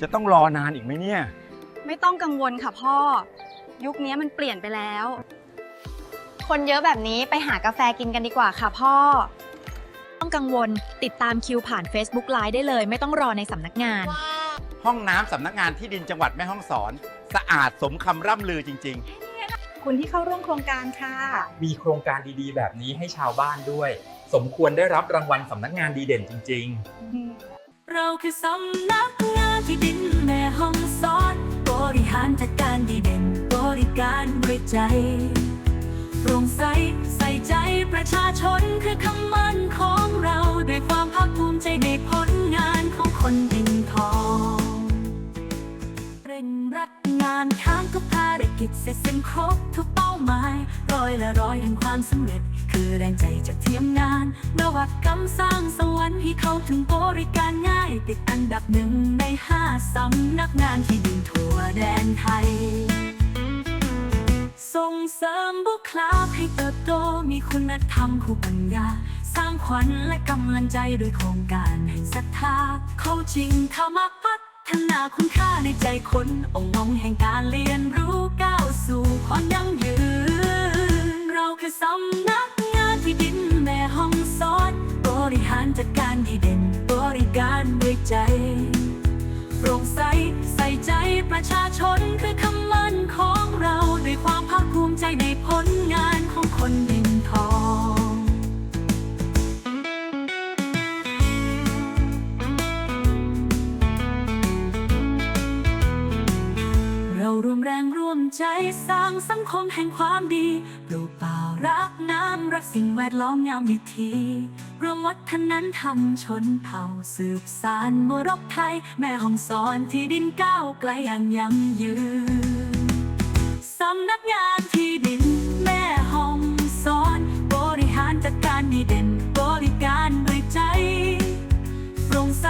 จะต้องรอนานอีกไหมเนี่ย ไม่ต้องกังวลค่ะพ่อ ยุคนี้มันเปลี่ยนไปแล้ว คนเยอะแบบนี้ไปหากาแฟกินกันดีกว่าค่ะพ่อ ต้องกังวลติดตามคิวผ่าน Facebook Live ได้เลย ไม่ต้องรอในสำนักงาน ห้องน้ำสำนักงานที่ดินจังหวัดแม่ฮ่องสอน สะอาดสมคำร่ำลือจริง คุณที่เข้าร่วมโครงการค่ะ มีโครงการดีๆ แบบนี้ให้ชาวบ้านด้วย สมควรได้รับรางวัลสำนักงานดีเด่นจริง ๆ เราคือสำนักงานที่ดินแม่ห้องสอนบริหารจัดการดีเด่น บริการด้วยใจโปร่งใสใส่ใจประชาชนคือคำมั่นของเราด้วยความภาคภูมิใจในผลงานของคนดินทองเร่งรัดงานค้างทุกภารกิจเสร็จสิ้นครบทุกเป้า ร้อยละร้อยแห่งความสำเร็จ คือแรงใจจากทีมงานนวัตกรรมสร้างสวรรค์ให้เข้าถึงบริการง่าย ติดอันดับหนึ่งในห้าสำนักงานที่ดินทั่วแดนไทย ส่งเสริมบุคลากรให้เติบโตมีคุณธรรมคู่ปัญญาสร้างขวัญและกำลังใจด้วยโครงการแห่งศรัทธาเข้าจริงเข้ามาพัฒนาคุณค่าในใจคนองค์งแห่งการเรียนรู้ จัดการดีเด่นบริการด้วยใจโปร่งใสใส่ใจประชาชนคือคำมั่นของเราด้วยความภาคภูมิใจในผลงานของคนดินทองเรารวมแรงร่วมใจสร้างสังคมแห่งความดีปลูกป่ารักน้ำ รักสิ่งแวดล้อมงามวิถีรวมวัฒนธรรมชนเผ่าสืบสานมรดกไทย แม่ห้องสอนที่ดินก้าวไกลอย่างยั่งยืนสำนักงานที่ดิน แม่ห้องสอน บริหารจัดการดีเด่น บริการด้วยใจโปร่งใส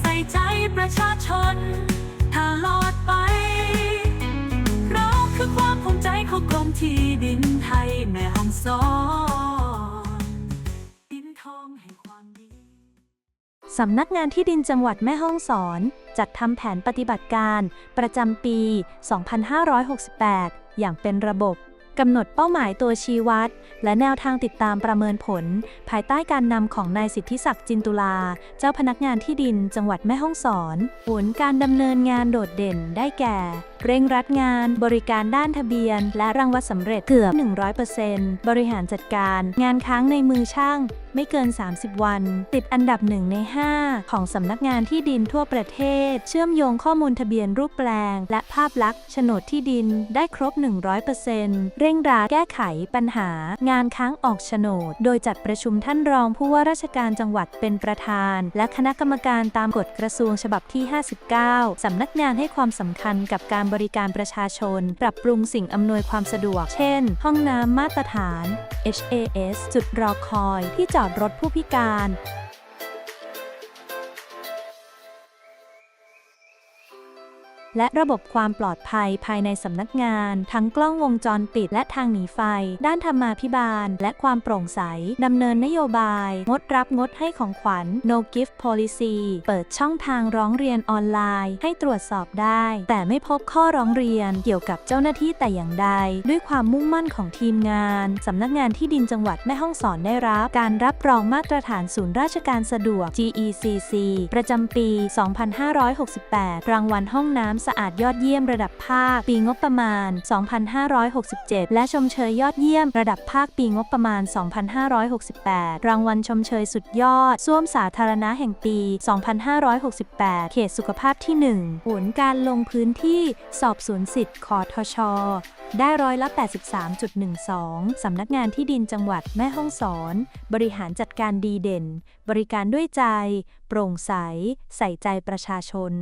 ใส่ใจประชาชนตลอดไป เราคือความภูมิใจของกรมที่ดินไทยแม่ห้องสอน สำนักงานที่ดินจังหวัดแม่ฮ่องสอน จัดทำแผนปฏิบัติการ ประจำปี 2568 อย่างเป็นระบบกำหนดเป้าหมายตัวชี้วัด และแนวทางติดตามประเมินผล ภายใต้การนำของนายสิทธิศักดิ์จินตุลา เจ้าพนักงานที่ดินจังหวัดแม่ฮ่องสอน ผลการดำเนินงานโดดเด่นได้แก่ เร่งรัดงาน บริการด้านทะเบียน และรางวัลสำเร็จเกือบ 100%บริหารจัดการ งานค้างในมือช่าง ไม่เกิน 30 วัน ติดอันดับหนึ่งใน 5 ของสำนักงานที่ดินทั่วประเทศ เชื่อมโยงข้อมูลทะเบียนรูปแปลง และภาพลักษณ์โฉนดที่ดินได้ครบ 100%เร่งรัดแก้ไขปัญหา งานค้างออกโฉนด โดยจัดประชุมท่านรองผู้ว่าราชการจังหวัดเป็นประธาน และคณะกรรมการตามกฎกระทรวงฉบับที่ 59 สำนักงานให้ความสำคัญกับการบริการประชาชน ปรับปรุงสิ่งอำนวยความสะดวก เช่น ห้องน้ำมาตรฐาน HAS จุดรอคอยที่จอดรถผู้พิการ และระบบความปลอดภัยภายในสำนักงาน ทั้งกล้องวงจรปิดและทางหนีไฟ ด้านธรรมาภิบาล และความโปร่งใสดำเนินนโยบาย งดรับงดให้ของขวัญ no gift policy เปิดช่องทางร้องเรียนออนไลน์ ให้ตรวจสอบได้ แต่ไม่พบข้อร้องเรียนเกี่ยวกับเจ้าหน้าที่แต่อย่างใด ด้วยความมุ่งมั่นของทีมงานสำนักงานที่ดินจังหวัดแม่ฮ่องสอนได้รับ การรับรองมาตรฐานศูนย์ราชการสะดวก GECC ประจำปี 2568 รางวัลห้องน้ำำสะอาดยอดเยี่ยมระดับภาค ปีงบประมาณ 2567 และชมเชยยอดเยี่ยมระดับภาคปีงบประมาณ 2568 รางวัลชมเชยสุดยอดส้วมสาธารณะแห่งปี 2568 เขตสุขภาพที่ 1 ผลการลงพื้นที่สอบสวนสิทธิ์คอทชได้ร้อยละ 83.12 สำนักงานที่ดินจังหวัดแม่ฮ่องสอน บริหารจัดการดีเด่น บริการด้วยใจ โปร่งใส ใส่ใจประชาชน